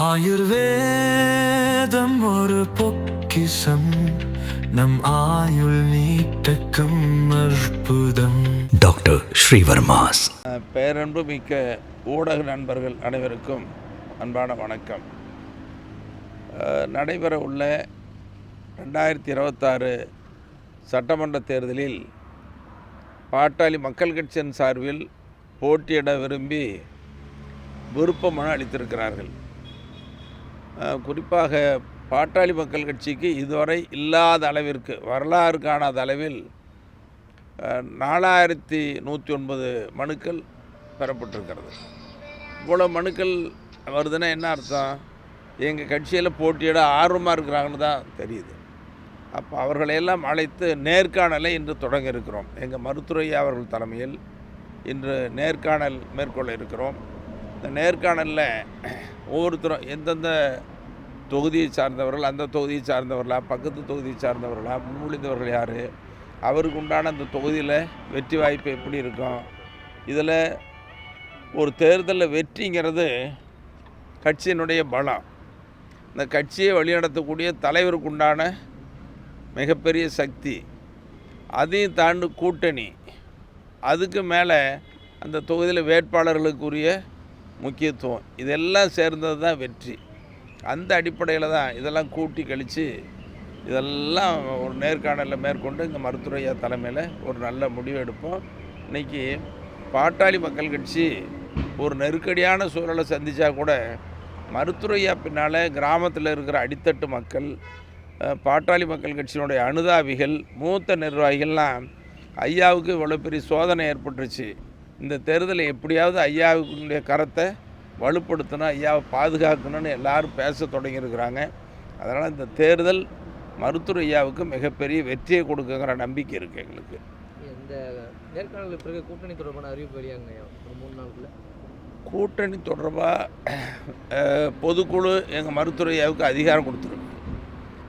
ஆயுர்வேதம் ஒரு பொக்கிசம் நம் ஆயுள் நீட்டக்கும் அற்புதம். டாக்டர் ஸ்ரீவர்மாஸ். பேரன்பு மிக்க ஊடக நண்பர்கள் அனைவருக்கும் அன்பான வணக்கம். நடைபெற உள்ள ரெண்டாயிரத்தி இருபத்தாறு சட்டமன்ற தேர்தலில் பாட்டாளி மக்கள் கட்சியின் சார்பில் போட்டியிட விரும்பி விருப்ப மனு அளித்திருக்கிறார்கள். குறிப்பாக பாட்டாளி மக்கள் கட்சிக்கு இதுவரை இல்லாத அளவிற்கு வரலாறு காணாத அளவில் நாலாயிரத்தி நூற்றி ஒன்பது மனுக்கள் பெறப்பட்டிருக்கிறது. இவ்வளோ மனுக்கள் வருதுன்னா என்ன அர்த்தம்? எங்கள் கட்சியில் போட்டியிட ஆர்வமாக இருக்கிறாங்கன்னு தான் தெரியுது. அப்போ அவர்களையெல்லாம் அழைத்து நேர்காணலை இன்று தொடங்க இருக்கிறோம். எங்கள் மருத்துவரையா அவர்கள் தலைமையில் இன்று நேர்காணல் மேற்கொள்ள இருக்கிறோம். இந்த நேர்காணலில் ஒவ்வொருத்தரும் எந்தெந்த தொகுதியை சார்ந்தவர்கள் அந்த தொகுதியை சார்ந்தவர்களா பக்கத்து தொகுதியை சார்ந்தவர்களா முன்மொழிந்தவர்கள் யார் அவருக்கு உண்டான அந்த தொகுதியில் வெற்றி வாய்ப்பு எப்படி இருக்கும் இதில் ஒரு தேர்தலில் வெற்றிங்கிறது கட்சியினுடைய பலம். இந்த கட்சியை வழிநடத்தக்கூடிய தலைவருக்கு உண்டான மிகப்பெரிய சக்தி. அதையும் தாண்டு கூட்டணி. அதுக்கு மேலே அந்த தொகுதியில் வேட்பாளர்களுக்குரிய முக்கியத்துவம். இதெல்லாம் சேர்ந்தது தான் வெற்றி. அந்த அடிப்படையில் தான் இதெல்லாம் கூட்டி கழித்து இதெல்லாம் ஒரு நேர்காணலில் மேற்கொண்டு இங்கே மருத்துவரையா தலைமையில் ஒரு நல்ல முடிவு எடுப்போம். இன்றைக்கி பாட்டாளி மக்கள் கட்சி ஒரு நெருக்கடியான சூழலை சந்தித்தா கூட மருத்துவரையா பின்னால் கிராமத்தில் இருக்கிற அடித்தட்டு மக்கள் பாட்டாளி மக்கள் கட்சியினுடைய அனுதாபிகள் மூத்த நிர்வாகிகள்லாம் ஐயாவுக்கு இவ்வளோ பெரிய சோதனை ஏற்பட்டுருச்சு. இந்த தேர்தலை எப்படியாவது ஐயாவுடைய கரத்தை வலுப்படுத்தணும் ஐயாவை பாதுகாக்கணும்னு எல்லாரும் பேச தொடங்கியிருக்கிறாங்க. அதனால் இந்த தேர்தல் மருத்துவர் ஐயாவுக்கு மிகப்பெரிய வெற்றியை கொடுக்குங்கிற நம்பிக்கை இருக்குது எங்களுக்கு. இந்த நேர்காணலுக்கு பிறகு கூட்டணி தொடர்பான அறிவிப்பு வெளியாங்க ஒரு மூணு நாளுக்குள்ள? கூட்டணி தொடர்பாக பொதுக்குழு எங்கள் மருத்துவர் ஐயாவுக்கு அதிகாரம் கொடுத்துருக்கு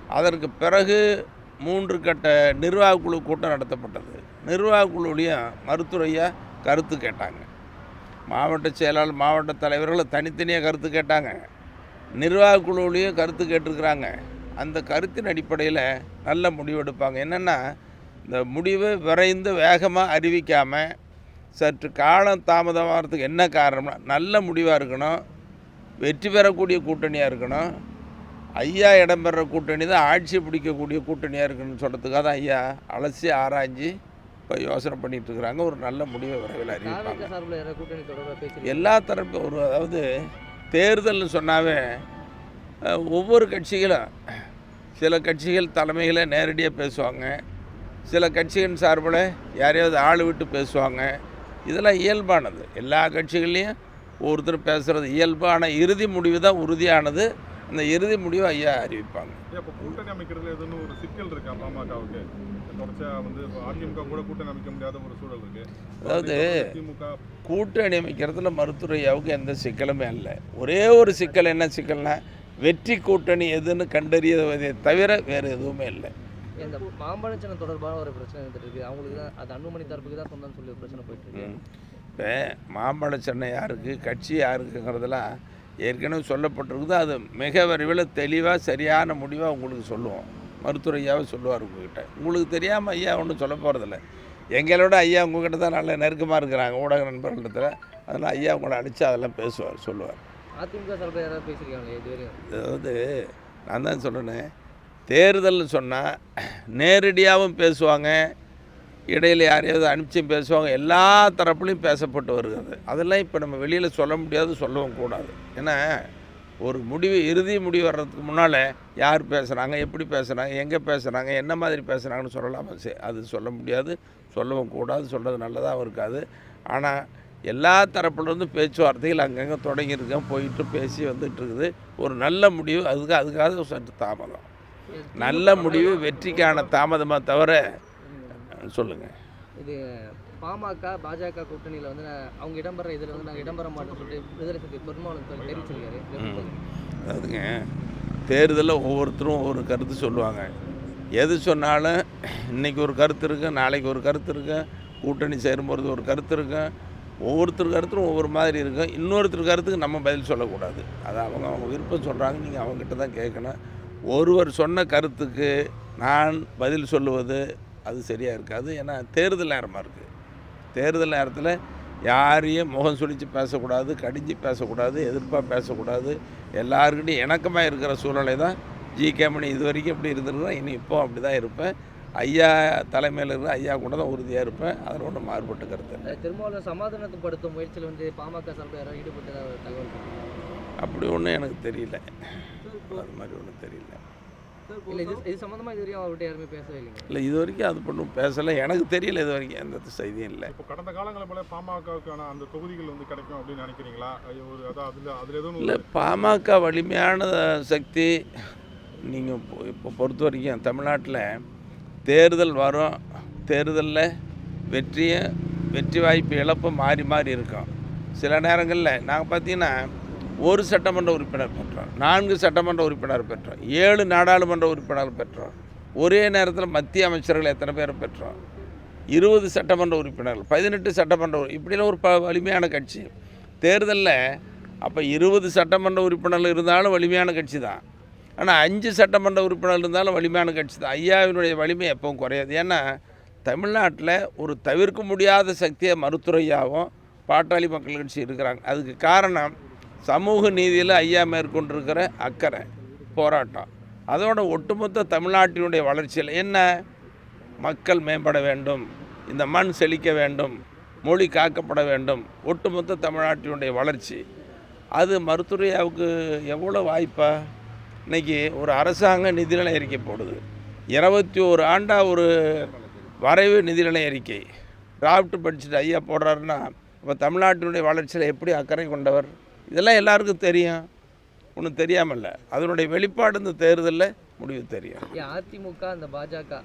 அதற்கு பிறகு மூன்று கட்ட நிர்வாகக் குழு கூட்டம் நடத்தப்பட்டது. நிர்வாகக் குழுவிலையும் மருத்துவர் ஐயா கருத்து கேட்டாங்க. மாவட்ட செயலாளர் மாவட்ட தலைவர்களை தனித்தனியாக கருத்து கேட்டாங்க. நிர்வாக குழுவிலையும் கருத்து கேட்டிருக்கிறாங்க. அந்த கருத்தின் அடிப்படையில் நல்ல முடிவு எடுப்பாங்க. என்னென்னா இந்த முடிவை விரைந்து வேகமாக அறிவிக்காமல் சற்று காலம் தாமதமாகிறதுக்கு என்ன காரணம்னா நல்ல முடிவாக இருக்கணும். வெற்றி பெறக்கூடிய கூட்டணியாக இருக்கணும். ஐயா இடம்பெற கூட்டணி தான் ஆட்சி பிடிக்கக்கூடிய கூட்டணியாக இருக்குன்னு சொல்கிறதுக்காக தான் ஐயா அலசி ஆராய்ஞ்சு இப்போ யோசனை பண்ணிட்டு இருக்கிறாங்க. ஒரு நல்ல முடிவை விரைவில் அறிவிப்பாங்க. எல்லா தரப்பு ஒரு அதாவது தேர்தல்னு சொன்னாவே ஒவ்வொரு கட்சிகளும் சில கட்சிகள் தலைமைகளை நேரடியாக பேசுவாங்க. சில கட்சிகளின் சார்பில் யாரையாவது ஆள் விட்டு பேசுவாங்க. இதெல்லாம் இயல்பானது. எல்லா கட்சிகள்லேயும் ஒவ்வொருத்தர் பேசுகிறது இயல்பு. ஆனால் இறுதி முடிவு தான் உறுதியானது. அந்த இறுதி முடிவை ஐயா அறிவிப்பாங்க. கூட்டணி அமைக்கிறதுல எதுவும் ஒரு சிக்கல் இருக்கா பாமகவுக்கு? தொடர்ச்சியா வந்து இப்போ அதிமுக கூட கூட்டணி அமைக்க முடியாத ஒரு சூழல் இருக்கு. அதாவது திமுக கூட்டணி அமைக்கிறதுல மருத்துவரையாவுக்கு எந்த சிக்கலுமே இல்லை. ஒரே ஒரு சிக்கல் என்ன சிக்கல்னா வெற்றி கூட்டணி எதுன்னு கண்டறியதை தவிர வேறு எதுவுமே இல்லை. இந்த மாம்பழ சின்னம் தொடர்பான ஒரு பிரச்சனை இருந்துட்டு இருக்கு. அவங்களுக்கு தான் அது அன்புமணி தரப்புக்கு தான் சொந்தம்னு சொல்லி ஒரு பிரச்சனை போயிட்டு இருக்கு. இப்போ மாம்பழ சென்னை யாருக்கு கட்சி யாருக்குங்கிறதெல்லாம் ஏற்கனவே சொல்லப்பட்டிருக்குது. அது மிக விரைவில் தெளிவாக சரியான முடிவாக உங்களுக்கு சொல்லுவோம். மருத்துவர் ஐயாவை சொல்லுவார் உங்ககிட்ட. உங்களுக்கு தெரியாமல் ஐயா ஒன்றும் சொல்ல போகிறதில்ல எங்களோட ஐயா உங்ககிட்ட தான் நல்ல நெருக்கமாக இருக்கிறாங்க ஊடக நண்பர்களிடத்தில். அதனால் ஐயா உங்களை அடித்து அதெல்லாம் பேசுவார் சொல்லுவார். அதிமுக சார்பில் யாராவது பேசியிருக்காங்க இதுவரையும்? அதாவது நான் தான் சொல்கிறேனே தேர்தல்னு சொன்னால் நேரடியாகவும் பேசுவாங்க இடையில் யாரையாவது அனுப்பிச்சும் பேசுவாங்க எல்லா தரப்புலையும் பேசப்பட்டு வருகிறது அதெல்லாம் இப்போ நம்ம வெளியில் சொல்ல முடியாது சொல்லவும் கூடாது. ஏன்னா ஒரு முடிவு இறுதி முடிவு வர்றதுக்கு முன்னால் யார் பேசுகிறாங்க எப்படி பேசுகிறாங்க எங்கே பேசுகிறாங்க என்ன மாதிரி பேசுகிறாங்கன்னு சொல்லலாமா. சே அது சொல்ல முடியாது சொல்லவும் கூடாது சொல்கிறது நல்லதாகவும் இருக்காது. ஆனால் எல்லா தரப்புலேருந்து பேச்சுவார்த்தைகள் அங்கங்கே தொடங்கியிருக்கேன் போயிட்டு பேசி வந்துட்டு இருக்குது ஒரு நல்ல முடிவு அதுக்கு அதுக்காக சற்று தாமதம். நல்ல முடிவு வெற்றிக்கான தாமதமாக தவிர சொல்லுங்கள் இது பாமக பாஜக கூட்டணியில் வந்து நான் அவங்க இடம்பெற இதில் வந்து நாங்கள் இடம்பெற மாட்டோம்னு சொல்லிட்டு விடுதலை சக்தி பெருமாள் தெரிவிச்சிருக்காரு? அதாவதுங்க தேர்தலில் ஒவ்வொருத்தரும் ஒவ்வொரு கருத்து சொல்லுவாங்க. எது சொன்னாலும் இன்றைக்கி ஒரு கருத்து இருக்கும் நாளைக்கு ஒரு கருத்து இருக்கும் கூட்டணி சேரும்போது ஒரு கருத்து இருக்கும் ஒவ்வொருத்தர் கருத்தும் ஒவ்வொரு மாதிரி இருக்கும் இன்னொருத்தர் கருத்துக்கு நம்ம பதில் சொல்லக்கூடாது. அது அவங்க அவங்க விருப்பம் சொல்கிறாங்க நீங்கள் அவங்ககிட்ட தான் கேட்கணும் ஒருவர் சொன்ன கருத்துக்கு நான் பதில் சொல்லுவது அது சரியாக இருக்காது. ஏன்னா தேர்தல் நேரமாக இருக்குது தேர்தல் நேரத்தில் யாரையும் முகம் சுழித்து பேசக்கூடாது கடிஞ்சு பேசக்கூடாது எதிர்ப்பாக பேசக்கூடாது. எல்லாருக்கிட்டையும் இணக்கமாக இருக்கிற சூழ்நிலை தான் ஜி கேமணி இது வரைக்கும் எப்படி இருந்திருக்கிறோம் இனி இப்போ அப்படி தான் இருப்பேன். ஐயா தலைமையில் இருக்கிற ஐயா கூட தான் உறுதியாக இருப்பேன். அதில் ஒன்றும் மாறுபட்டு கருத்து திருமாவளவன் சமாதானப்படுத்தும் முயற்சியில் வந்து பாமக சார்பில் யாராவது ஈடுபட்டதா ஒரு தகவல்? அப்படி ஒன்றும் எனக்கு தெரியல. அது மாதிரி ஒன்றும் தெரியல. இல்லை இது இது சம்மந்தமாக இது வரையும் அவர்கிட்ட யாருமே பேசவே இல்லைங்க. இல்லை இது வரைக்கும் அது ஒன்றும் பேசலை. எனக்கு தெரியல இது வரைக்கும் எந்த செய்தியும் இல்லை. இப்போ கடந்த காலங்களை போல பாமகவுக்கான அந்த தொகுதிகள் வந்து கிடைக்கும் அப்படின்னு நினைக்கிறீங்களா? ஐயோ, ஒரு அதான் அதில் அதில் எதுவும் இல்லை பாமக வலிமையான சக்தி நீங்கள் இப்போ பொறுத்த வரைக்கும் தமிழ்நாட்டில் தேர்தல் வரும். தேர்தலில் வெற்றியும் வெற்றி வாய்ப்பு இழப்பும் மாறி மாறி இருக்கும். சில நேரங்களில் நாங்கள் பார்த்தீங்கன்னா ஒரு சட்டமன்ற உறுப்பினர் பெற்றோம் நான்கு சட்டமன்ற உறுப்பினர் பெற்றோம் ஏழு நாடாளுமன்ற உறுப்பினர் பெற்றோம் ஒரே நேரத்தில் மத்திய அமைச்சர்கள் எத்தனை பேர் பெற்றோம் இருபது சட்டமன்ற உறுப்பினர்கள் பதினெட்டு சட்டமன்ற இப்படிலாம் ஒரு ப வலிமையான கட்சி. தேர்தலில் அப்போ இருபது சட்டமன்ற உறுப்பினர்கள் இருந்தாலும் வலிமையான கட்சி தான் ஆனால் அஞ்சு சட்டமன்ற உறுப்பினர்கள் இருந்தாலும் வலிமையான கட்சி தான் ஐயாவினுடைய வலிமை எப்பவும் குறையாது. ஏன்னா தமிழ்நாட்டில் ஒரு தவிர்க்க முடியாத சக்தியை மறுத்துறையாகவும் பாட்டாளி மக்கள் கட்சி இருக்கிறாங்க. அதுக்கு காரணம் சமூக நீதியில் ஐயா மேற்கொண்டிருக்கிற அக்கறை போராட்டம். அதோட ஒட்டுமொத்த தமிழ்நாட்டினுடைய வளர்ச்சியில் என்ன? மக்கள் மேம்பட வேண்டும் இந்த மண் செழிக்க வேண்டும் மொழி காக்கப்பட வேண்டும் ஒட்டுமொத்த தமிழ்நாட்டினுடைய வளர்ச்சி. அது மருத்துவையாவுக்கு எவ்வளோ வாய்ப்பா? இன்றைக்கி ஒரு அரசாங்க நிதிநிலை அறிக்கை போடுது. இருபத்தி ஒரு ஆண்டாக ஒரு வரைவு நிதிநிலை அறிக்கை. டிராஃப்ட் படிச்சுட்டு ஐயா போடுறாருன்னா இப்போ தமிழ்நாட்டினுடைய வளர்ச்சியில் எப்படி அக்கறை கொண்டவர்? இதெல்லாம் எல்லாருக்கும் தெரியும். ஒன்றும் தெரியாமல்ல. அதனுடைய வெளிப்பாடு இந்த தேர்தலில் முடிவு தெரியும். அதிமுக அந்த பாஜக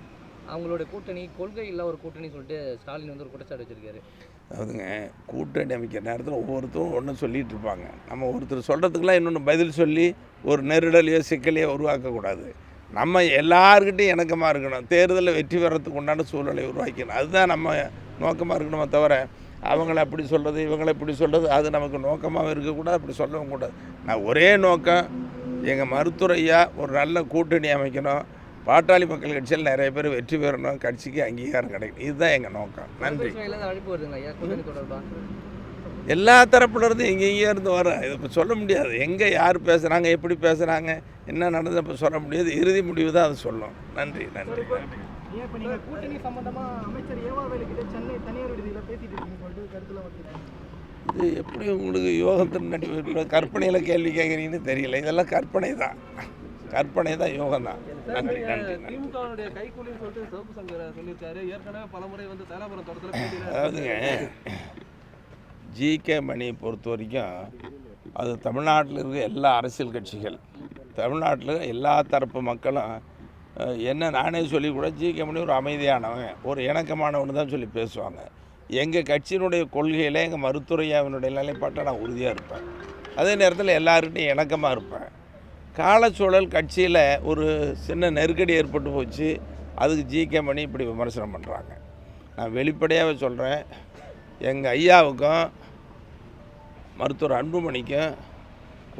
அவங்களோட கூட்டணி கொள்கை இல்ல ஒரு கூட்டணி சொல்லிட்டு ஸ்டாலின் வந்து ஒரு குற்றச்சாட்டு வச்சிருக்காரு. அதாவதுங்க கூட்டணி அமைக்கிற நேரத்தில் ஒவ்வொருத்தரும் ஒன்று சொல்லிட்டு இருப்பாங்க. நம்ம ஒருத்தர் சொல்கிறதுக்கெல்லாம் இன்னொன்று பதில் சொல்லி ஒரு நெருடலையோ சிக்கலையோ உருவாக்கக்கூடாது. நம்ம எல்லாருக்கிட்டையும் இணக்கமாக இருக்கணும். தேர்தலில் வெற்றி பெறத்துக்கு உண்டான சூழ்நிலை உருவாக்கணும் அதுதான் நம்ம நோக்கமாக இருக்கணுமே தவிர அவங்கள அப்படி சொல்கிறது இவங்கள இப்படி சொல்கிறது அது நமக்கு நோக்கமாக இருக்கக்கூடாது அப்படி சொல்லவும் கூடாது. நான் ஒரே நோக்கம் எங்கள் மருத்துவரையா ஒரு நல்ல கூட்டணி அமைக்கணும். பாட்டாளி மக்கள் கட்சியில் நிறைய பேர் வெற்றி பெறணும் கட்சிக்கு அங்கீகாரம் கிடைக்கணும். இதுதான் எங்கள் நோக்கம். நன்றி. எல்லா தரப்புல இருந்து எங்கெங்கேயோ இருந்து வர இதை இப்போ சொல்ல முடியாது. எங்கே யார் பேசுகிறாங்க எப்படி பேசுகிறாங்க என்ன நடந்தது இப்போ சொல்ல முடியாது. இறுதி முடிவு தான் அது சொல்லும். நன்றி நன்றி நன்றி. ஏன் இப்போ நீங்கள் கூட்டணி சம்பந்தமா அமைச்சர் ஏவாவேலு கிட்ட சென்னை தனியார் விடுதியில் பேசிட்டு இருக்கீங்க சொல்லிட்டு கருத்துல வந்து இது எப்படி உங்களுக்கு யோகத்தின் நடிப்பு கற்பனையில் கேள்வி கேட்குறீங்கன்னு தெரியல. இதெல்லாம் கற்பனை தான் கற்பனை தான் யோகம் தான் நன்றி நன்றி. திமுகவுடைய கைக்கூலின்னு சொல்லிட்டு சிவப்பு சங்கர் சொல்லியிருக்காரு. ஏற்கனவே பலமுறை வந்து தாராபுரம் தோட்டத்தில் பேட்டியில் அதாவதுங்க ஜிகே மணியை பொறுத்த வரைக்கும் அது தமிழ்நாட்டில் இருக்க எல்லா அரசியல் கட்சிகள் தமிழ்நாட்டில் எல்லா தரப்பு மக்களும் என்ன நானே சொல்லி கூட ஜிகே மணி ஒரு அமைதியானவன். ஒரு இணக்கமானவன் தான் சொல்லி பேசுவாங்க. எங்கள் கட்சியினுடைய கொள்கையில் எங்கள் மருத்துவரையாவினுடைய நிலைப்பாட்டை நான் உறுதியாக இருப்பேன். அதே நேரத்தில் எல்லாருக்கிட்டையும் இணக்கமாக இருப்பேன். காலச்சூழல் கட்சியில் ஒரு சின்ன நெருக்கடி ஏற்பட்டு போச்சு. அதுக்கு ஜிகே மணி இப்படி விமர்சனம் பண்ணுறாங்க நான் வெளிப்படையாகவே சொல்கிறேன் எங்கள் ஐயாவுக்கும் மருத்துவர் அன்புமணிக்கும்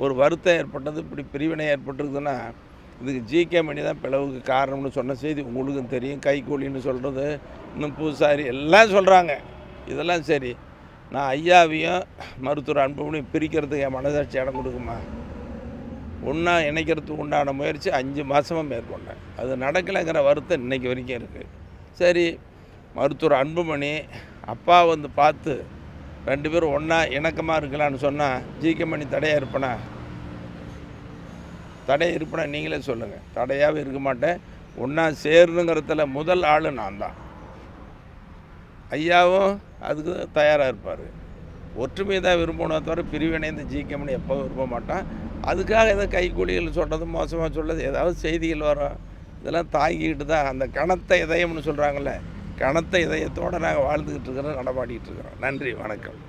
ஒரு வருத்தம் ஏற்பட்டது இப்படி பிரிவினை ஏற்பட்டிருக்குதுன்னா இதுக்கு ஜிகே மணி தான் பிளவுக்கு காரணம்னு சொன்ன செய்தி உங்களுக்கும் தெரியும். கைக்கூலின்னு சொல்கிறது இன்னும் பூசாரி எல்லாம் சொல்கிறாங்க இதெல்லாம் சரி. நான் ஐயாவையும் மருத்துவர் அன்புமணியும் பிரிக்கிறதுக்கு என் மனசாட்சி இடம் கொடுக்குமா? ஒன்றா இணைக்கிறதுக்கு உண்டான முயற்சி அஞ்சு மாதமாக மேற்கொண்டேன். அது நடக்கலைங்கிற வருத்தம் இன்றைக்கி வரைக்கும் இருக்குது சரி மருத்துவர் அன்புமணி அப்பா வந்து பார்த்து ரெண்டு பேரும் ஒன்றா இணக்கமாக இருக்கலான்னு சொன்னால் ஜிகே மணி தடையாக இருப்பேனா? தடை இருப்பினா நீங்களே சொல்லுங்கள் தடையாகவே இருக்க மாட்டேன். ஒன்றா சேரணுங்கிறதுல முதல் ஆள் நான் தான். ஐயாவும் அதுக்கு தயாராக இருப்பார். ஒற்றுமை தான் விரும்பணும் தவிர பிரிவினைந்து ஜிகே மணி எப்போ விரும்ப மாட்டான். அதுக்காக ஏதோ கைக்கூலிகள் சொல்கிறது மோசமாக சொல்கிறது ஏதாவது செய்திகள் வரும். இதெல்லாம் தாங்கிக்கிட்டு தான் அந்த கணத்தை இதயம்னு சொல்கிறாங்கல்ல கணத்த இதயத்தோடு நாங்கள் வாழ்ந்துக்கிட்டு இருக்கிறோம் நடமாடிக்கிட்டு இருக்கிறோம். நன்றி வணக்கம்.